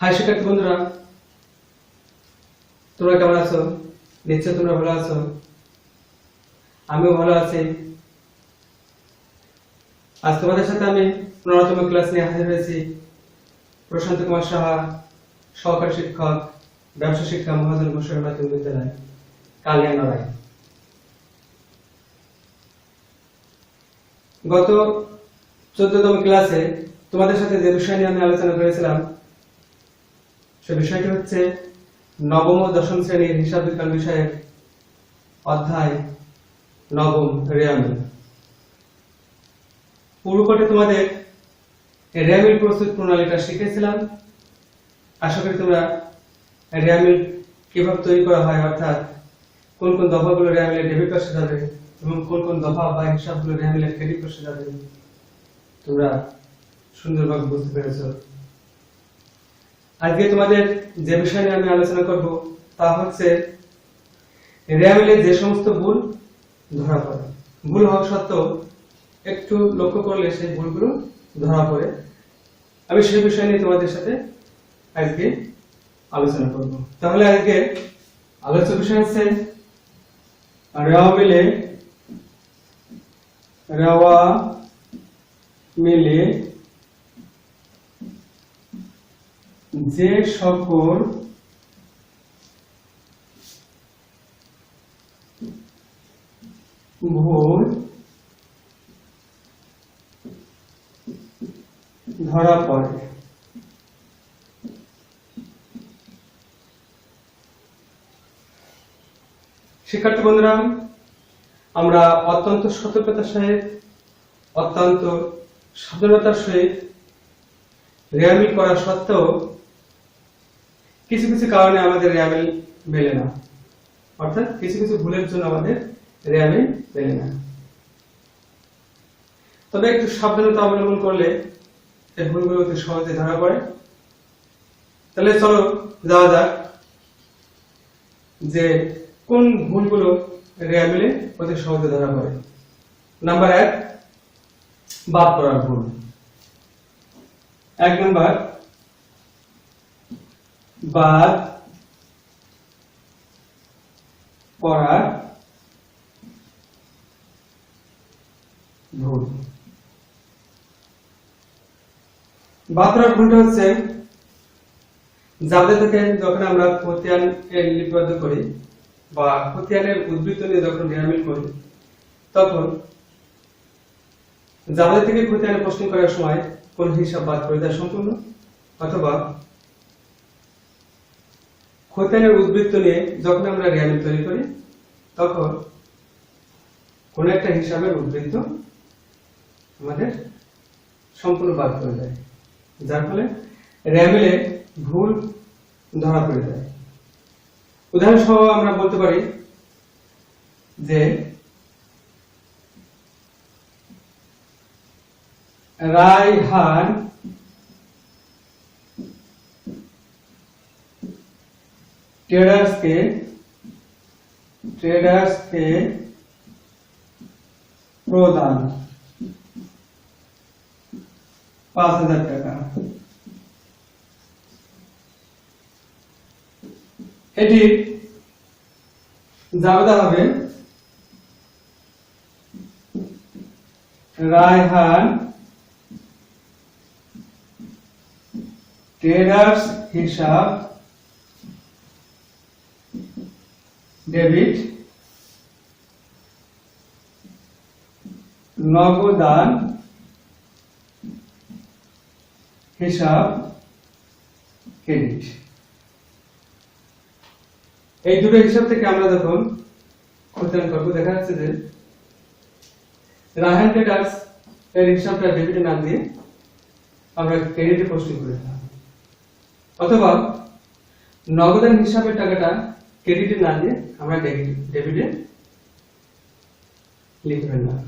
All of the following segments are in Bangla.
হাই শিক্ষার্থী বন্ধুরা, তোমরা কেমন আছো? নিশ্চয় তোমরা ভালো আছো। আমিও ভালো আছি। আজ তোমাদের সাথে আমি পনেরোতম ক্লাস নিয়ে হাজির হয়েছি। প্রশান্ত কুমার সাহা, সহকারী শিক্ষক, ব্যবসা শিক্ষা মহাজন ঘোষের মাধ্যমিক বিদ্যালয় কালিয়া নড়াই গত চোদ্দতম ক্লাসে তোমাদের সাথে যে বিষয় নিয়ে আমি আলোচনা করেছিলাম সে বিষয়টি হচ্ছে নবম ও দশম শ্রেণির হিসাব বিজ্ঞান বিষয়ের অধ্যায় নবম রেয়ামিল পূর্বপটে তোমাদের রেয়ামিল প্রস্তুত প্রণালীটা শিখেছিলাম। আশা করি তোমরা রেয়ামিল কীভাবে তৈরি করা হয়, অর্থাৎ কোন কোন দফাগুলো রেয়ামিলের ডেবিট পাশে যাবে এবং কোন কোন দফা বা হিসাবগুলো রেয়ামিলের ক্রেডিট পাশে যাবে, তোমরা সুন্দরভাবে বুঝতে পেরেছ। আজকে তোমাদের যে বিষয় নিয়ে আমি আলোচনা করব, তা হচ্ছে রেয়ামিলে যে সমস্ত ভুল ধরা পড়ে, ভুল হওয়া সত্ত্বেও একটু লক্ষ্য করলে সেই ভুলগুলো ধরা পড়ে। আমি সেই বিষয় নিয়ে তোমাদের সাথে আজকে আলোচনা করব। তাহলে আজকে আলোচ্য বিষয় হচ্ছে রেওয়া মিলে রেওয়া মিলে যে সকল ভুল ধরা পড়ে। শিক্ষার্থী বন্ধুরা, আমরা অত্যন্ত সতর্কতার সহিত, অত্যন্ত সাবধানতার সহিত রেয়ামিল করা সত্ত্বেও কিছু কিছু কারণে আমাদের রেয়ামিল মেলে না। অর্থাৎ কিছু কিছু ভুলের জন্য আমাদের রেয়ামিল মেলে না। তবে একটু সাবধানতা অবলম্বন করলে এই ভুলগুলো অতি সহজে ধরা পড়ে। তাহলে চলো যাওয়া যাক যে কোন ভুলগুলো রেয়ামিলে অতি সহজে ধরা পড়ে। নাম্বার এক, বাদ করার ভুল। এক নম্বর বাদ করার ভুল। বাদ ভুলটা হচ্ছে যাদের থেকে যখন আমরা খতিয়ান এর লিপিবদ্ধ করি বা খতিয়ানের উদ্বৃত্ত নিয়ে যখন নিরামিল করি, তখন যাদের থেকে খতিয়ানে প্রশ্ন করার সময় কোন হিসাব বাদ করে দেয় সম্পূর্ণ, অথবা খতিয়ানের উদ্বৃত্ত নিয়ে যখন আমরা জ্ঞান তৈরি করি, তখন কোন একটা হিসাবের উদ্বৃত্ত আমাদের সম্পূর্ণ বাদ করে দেয় যার ফলে র্যামিলে ভুল ধরা পড়ে যায়। উদাহরণসহ আমরা বলতে পারি যে রায় রায়হান ট্রেডার্সকে ট্রেডার্সকে প্রদান। পাঁচ হাজার টাকা। এটি জাবেদা হবে রায়হান ট্রেডার্স হিসাব ডেবিট নগদান, হিসাব ক্রেডিট এই দুটো হিসাব থেকে আমরা যখন খতিয়ান করব। দেখা যাচ্ছে যে রাহান ট্রেডার্স এর হিসাবটা ডেবিটে না দিয়ে আমরা ক্রেডিটে পোস্টিং করে দিলাম। অথবা নগদান হিসাবের টাকাটা ক্রেডিটে না দিয়ে আমরা ডেবিটে লিখে ফেললাম।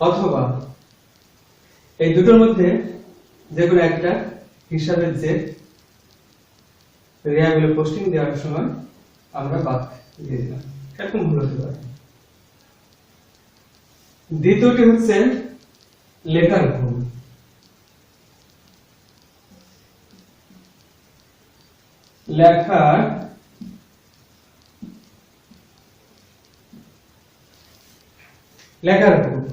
অথবা এই দুটোর মধ্যে যে কোনো একটা হিসাবের যে রেয়াগুলো পোস্টিং দেওয়ার সময় আমরা বাদ দিয়ে দিলাম। এরকম ভুল হতে পারে। দ্বিতীয়টি হচ্ছে লেখার ভুল। লেখার লেখার ভুল।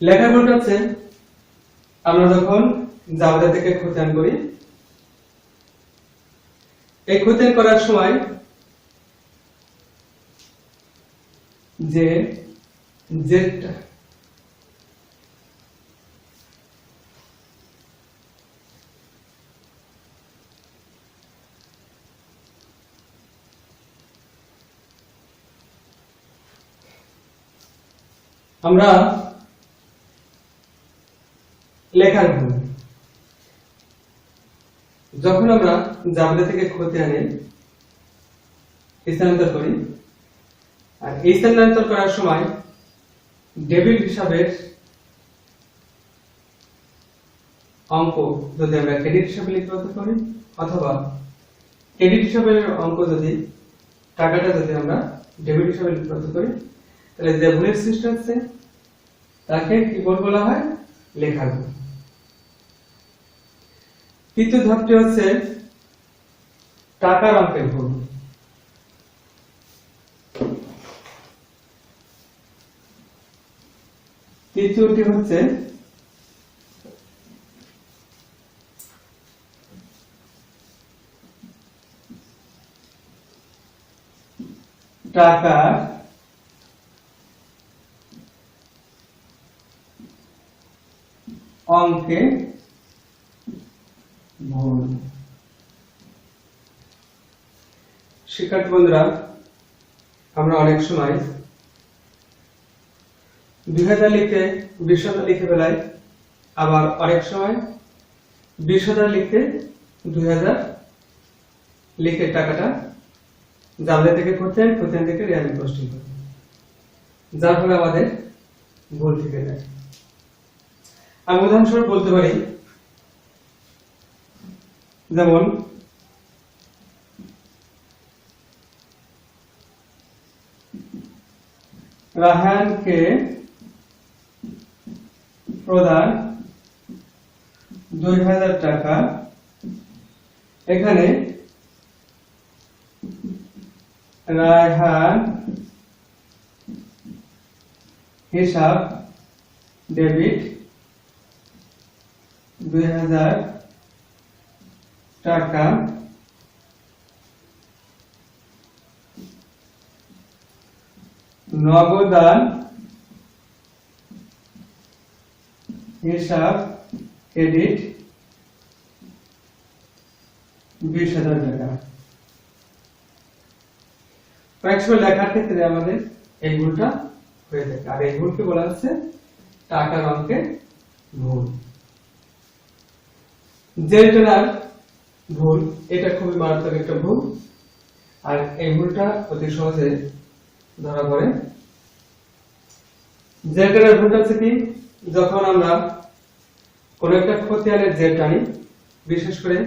লেখার ভুলটা হচ্ছে, আমরা যখন জাবেদা থেকে খতিয়ান করি, এই খতিয়ান করার সময় যে জেডটা আমরা লেখার ভুল। যখন আমরা জাবলা থেকে ক্ষতি আনি, স্থানান্তর করি, আর এই স্থানান্তর করার সময় ডেবিট হিসাবের অঙ্ক যদি আমরা ক্রেডিট হিসাবে লিপিবদ্ধ করি, অথবা ক্রেডিট হিসাবের অঙ্ক যদি, টাকাটা যদি আমরা ডেবিট হিসাবে লিপিবদ্ধ করি তাহলে যে ভুলের সৃষ্টি হচ্ছে, তাকে কি বল হয়? লেখার ভুল তৃতীয় ধাপটি হচ্ছে টাকার অঙ্কের ভুল তৃতীয়টি হচ্ছে টাকার অঙ্কে ভুল শিক্ষার্থী বন্ধুরা, আমরা অনেক সময় দুই হাজার লিখতে বিশ লিখে ফেলাই, আবার অনেক সময় বিশ লিখতে দুই হাজার লিখে টাকাটা জানলে থেকে করতে কোথায় থেকে রিয়ালি পোস্টিং করতে যার ফলে আমাদের ভুল থেকে যায়। আমি উদাহরণস্বরূপ বলতে পারি যেমন রাহানকে প্রদান দুই হাজার টাকা এখানে রায়হান হিসাব ডেবিট দুই হাজার টাকা। নগদান হিসাব ক্রেডিট বিশ হাজার টাকা। কয়েক লেখার ক্ষেত্রে আমাদের এই ভুলটা হয়ে থাকে। আর এই ভুলকে বলা হচ্ছে টাকার অঙ্কের ভুল। জেলটেনার ভুল, এটা খুবই মারাত্মক একটা ভুল। আর এই ভুলটা অতি সহজে ধরা পড়ে। জেলটেনার ভুলটা হচ্ছে কি? যখন আমরা কোন একটা খতিয়ানের জেল টানি, বিশেষ করে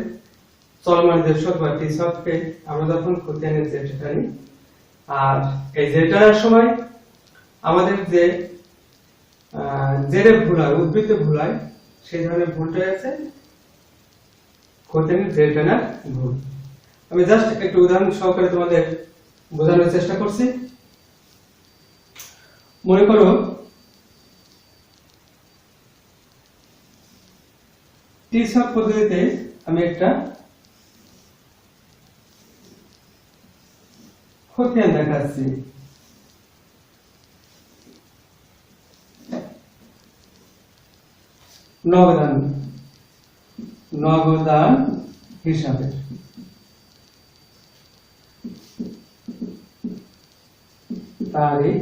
চলমান শখ বা টি শখকে আমরা যখন খতিয়ানের জেলটা টানি, আর এই জেল টানার সময় আমাদের যে জেরে ভুল হয় উদ্বৃত্তে ভুল হয়, সেই ধরনের ভুলটাই আছে। জেল টানার ভুল আমি জাস্ট একটু উদাহরণ সহকারে তোমাদের বোঝানোর চেষ্টা করছি। মনে করো টিসক পদ্ধতিতে আমি একটা খতিয়ান দেখাচ্ছি। নগদান নগদান হিসাবে। তারিখ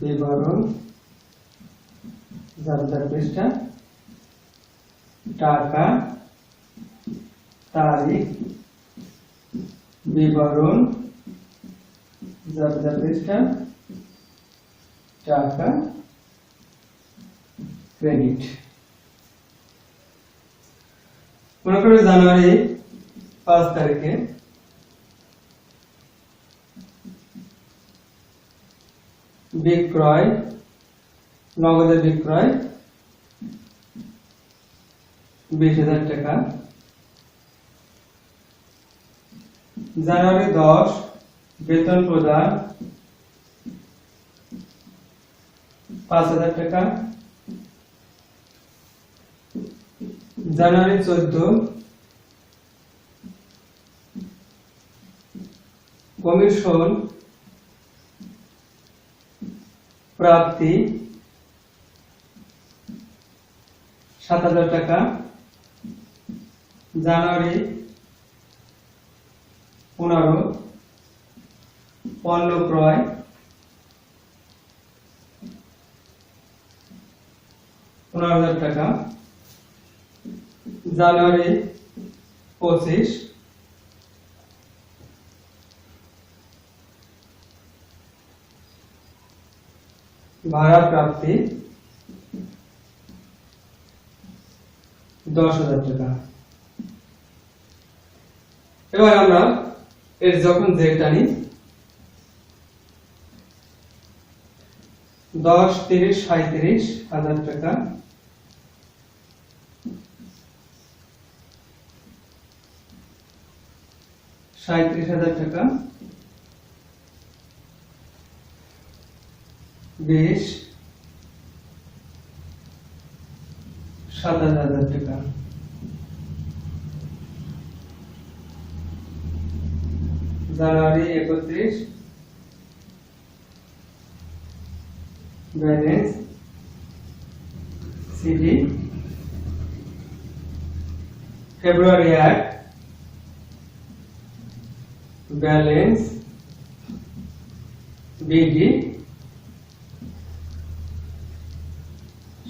বিবরণ যাত্রা পৃষ্ঠা টাকা তারিখ বিবরণ যাত্রা পৃষ্ঠা টাকা ক্রেডিট। মনে করো জানুয়ারি পাঁচ তারিখে। বিক্রয় নগদের বিক্রয়, বিশ হাজার টাকা। জানুয়ারি দশ, বেতন প্রদান, পাঁচ হাজার টাকা। জানুয়ারি চোদ্দ। কমিশন প্রাপ্তি সাত হাজার টাকা। জানুয়ারি পনেরো। পণ্য ক্রয়। পনেরো হাজার টাকা। জানুয়ারি পঁচিশ। ভাড়া প্রাপ্তি দশ হাজার টাকা। এবার আমরা এর যখন জেড টানি দশ, তিরিশ সাঁত্রিশ হাজার টাকা সাঁত্রিশ হাজার টাকা। বিশ। সাতাশ হাজার টাকা। জানুয়ারি একত্রিশ। Balance CD. ফেব্রুয়ারি এক। ব্যালেন্স বিডি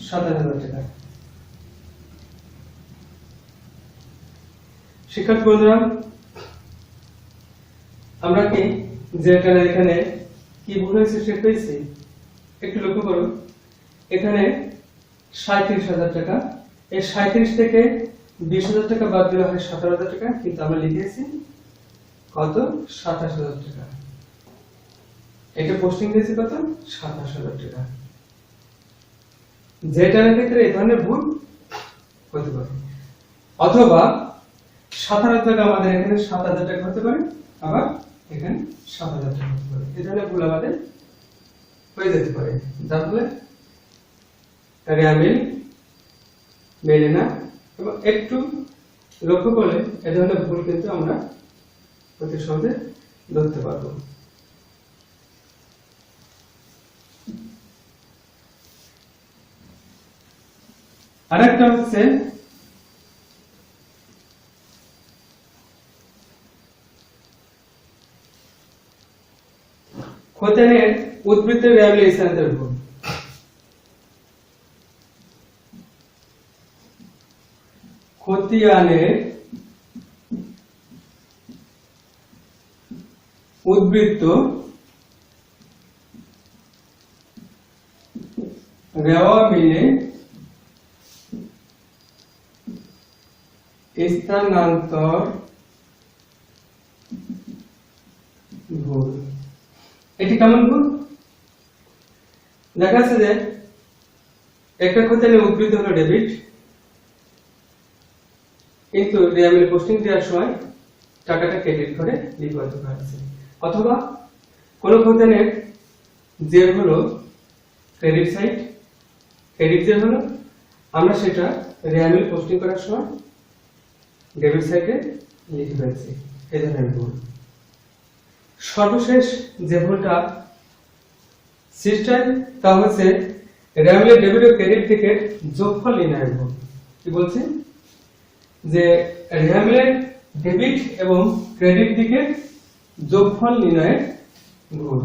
সাতাশ হাজার টাকা আমরা কি যেটা এখানে কি ভুল হয়েছে সে পেয়েছি? একটু লক্ষ্য করুন। এখানে সাঁত্রিশ হাজার টাকা। এই সাঁত্রিশ থেকে বিশ হাজার টাকা বাদ দিলে হয় সতেরো হাজার টাকা, কিন্তু আমরা লিখেছি কত? সাতাশ হাজার টাকা। এটা পোস্টিং দিয়েছি কত? সাতাশ হাজার টাকা। যেটার ক্ষেত্রে এই ধরনের ভুল হতে পারে অথবা সাত হাজার টাকা আমাদের এখানে সাত হাজার টাকা হতে পারে, আবার এখানে সাত হাজার টাকা হতে পারে। এই ধরনের ভুল আমাদের হয়ে যেতে পারে। যার ফলে র্যামিল মেলে না এবং একটু লক্ষ্য করলে এ ধরনের ভুল কিন্তু আমরা অতি সহজে ধরতে পারব। আরেকটা হচ্ছে খোতেনের উদ্বৃত্ত রিহ্যাবিলিটেশনের ভুল। খতিয়ানের উদ্বৃত্ত রেওয়া মিলে স্থানান্তর ভুল। এটি কেমন ভুল? দেখা যাচ্ছে যে একটা খতিয়ানে উদ্বৃত্ত হলো ডেবিট কিন্তু রিয়ামিল পোস্টিং দেওয়ার সময় টাকাটা ক্রেডিট করে লিপিবদ্ধ করা আছে অথবা কোন খতিয়ানের যে হলো ক্রেডিট সাইট ক্রেডিট যে হলো, আমরা সেটা রিয়ামিল পোস্টিং করার সময় ডেবিট সাইটে লিখে ফেলছি। এই ধরনের ভুল সর্বশেষ যে ভুলটা সিস্টেম তা হচ্ছে র্যামলের ডেবিট ও ক্রেডিট থেকে যোগফল নির্ণয়ের ভুল। কি বলছে? যে র্যামলের ডেবিট এবং ক্রেডিট দিকে যোগফল নির্ণয়ের ভুল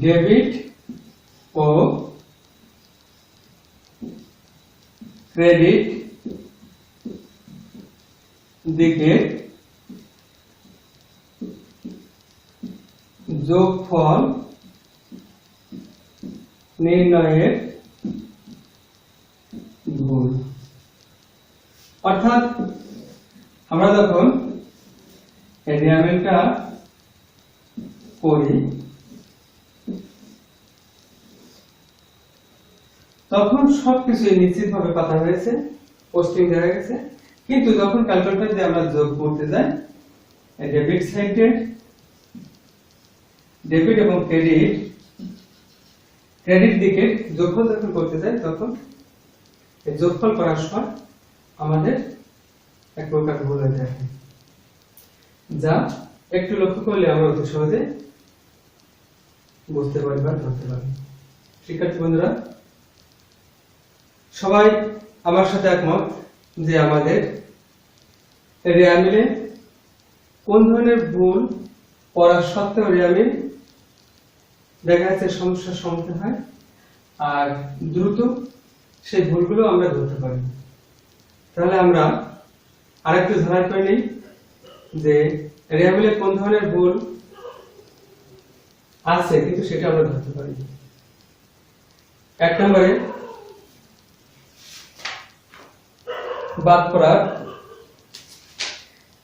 ডেবিট ও ক্রেডিট দিকে যোগফল নির্ণয়ের ভুল অর্থাৎ, আমরা যখন রেডিয়ামেলটা করি তখন সবকিছুই নিশ্চিতভাবে পাতা হয়েছে পোস্টিং দেওয়া গেছে। কিন্তু যখন ক্যালকুলেটর দিয়ে আমরা যোগ করতে যাই ডেবিট সাইডের ডেবিট এবং ক্রেডিট ক্রেডিট দিকে যোগ যখন করতে যাই, তখন যোগফল করার সময় আমাদের এক প্রকার ভুল হয়ে থাকে যা একটু লক্ষ্য করলে আমরা অতি সহজে বুঝতে পারি বা ধরতে পারি। শিক্ষার্থী বন্ধুরা, সবাই আমার সাথে একমত যে আমাদের রেয়ামিলে কোন ধরনের ভুল করার সত্ত্বেও রেয়ামিল দেখা যাচ্ছে সমস্যার সম্মুখীন হয়, আর দ্রুত সেই ভুলগুলো আমরা ধরতে পারি। তাহলে আমরা আরেকটু ধারণা করে নিই যে রেয়ামিলে কোন ধরনের ভুল আছে, কিন্তু সেটা আমরা ধরতে পারি। এক নম্বরে বাদ করার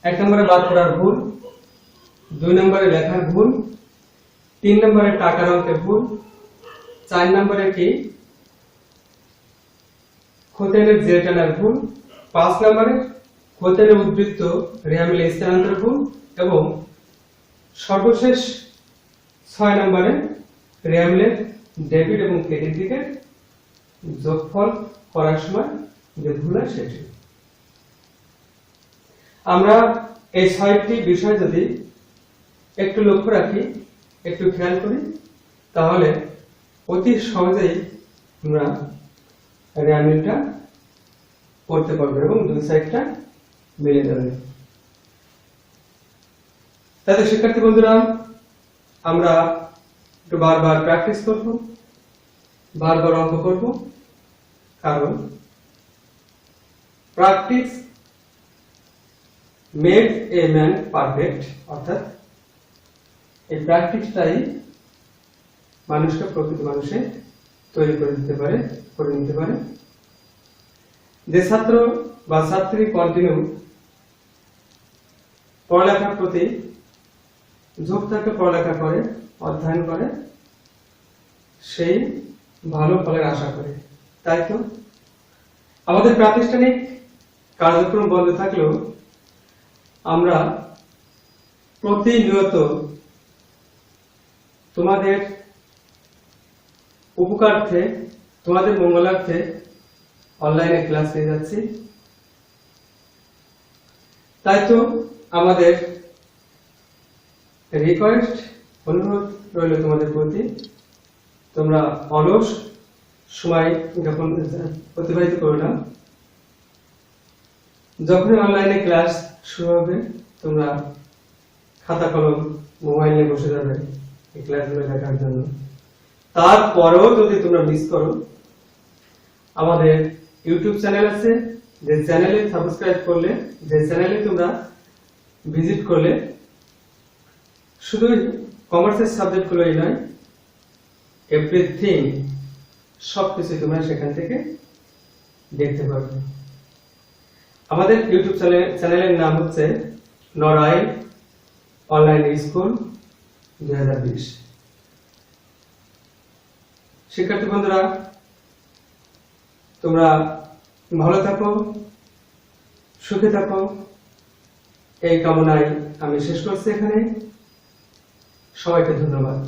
এক নম্বরে বাদ করার ভুল, দুই নম্বরে লেখার ভুল, তিন নম্বরে টাকার অঙ্কের ভুল, চার নম্বরে কি খোতেনের জেল টানার ভুল, পাঁচ নম্বরে খোতেনের উদ্বৃত্ত রেহামিলে স্থানান্তর ভুল এবং সর্বশেষ ছয় নম্বরে রেহামিলের ডেবিট এবং ক্রেডিট দিকে যোগফল করার সময় যে ভুল হয় সেটি। আমরা এই ছয়টি বিষয় যদি একটু লক্ষ্য রাখি, একটু খেয়াল করি, তাহলে অতি সহজেই আমরা র্যামিলটা করতে পারব এবং দুই সাইডটা মিলে যাবে। শিক্ষার্থী বন্ধুরা, আমরা একটু বারবার প্র্যাকটিস করব, বারবার অঙ্ক করব, কারণ practice made a man perfect অর্থাৎ এই প্র্যাকটিসটাই মানুষকে, প্রকৃত মানুষে তৈরি করে দিতে পারে, করে নিতে পারে। যে ছাত্র বা ছাত্রী কন্টিনিউ পড়ালেখার প্রতি ঝোঁক থাকে পড়ালেখা করে, অধ্যয়ন করে সেই ভালো ফলের আশা করে। তাই তো? আমাদের প্রাতিষ্ঠানিক কার্যক্রম বন্ধ থাকলেও আমরা প্রতিনিয়ত তোমাদের উপকার্থে, তোমাদের মঙ্গলার্থে অনলাইনে ক্লাস নিয়ে যাচ্ছি। তাই তো আমাদের রিকোয়েস্ট অনুরোধ রইল তোমাদের প্রতি। তোমরা অলস সময় যখন অতিবাহিত করো না, যখনই অনলাইনে ক্লাস শুরু হবে, তোমরা খাতা কলম মোবাইল নিয়ে বসে যাবে এই ক্লাসগুলো দেখার জন্য। তারপরেও যদি তোমরা মিস করো, আমাদের ইউটিউব চ্যানেল আছে। যে চ্যানেলে সাবস্ক্রাইব করলে, যে চ্যানেলে তোমরা ভিজিট করলে শুধু কমার্সের সাবজেক্টগুলোই নয় এভরিথিং সবকিছু তোমরা সেখান থেকে দেখতে পারবে। আমাদের ইউটিউব চ্যানেল চ্যানেলের নাম হচ্ছে নরাই অনলাইন স্কুল দু হাজার বিশ। শিক্ষার্থী বন্ধুরা, তোমরা ভালো থাকো, সুখে থাকো। এই কামনায় আমি শেষ করছি এখানে। সবাইকে ধন্যবাদ।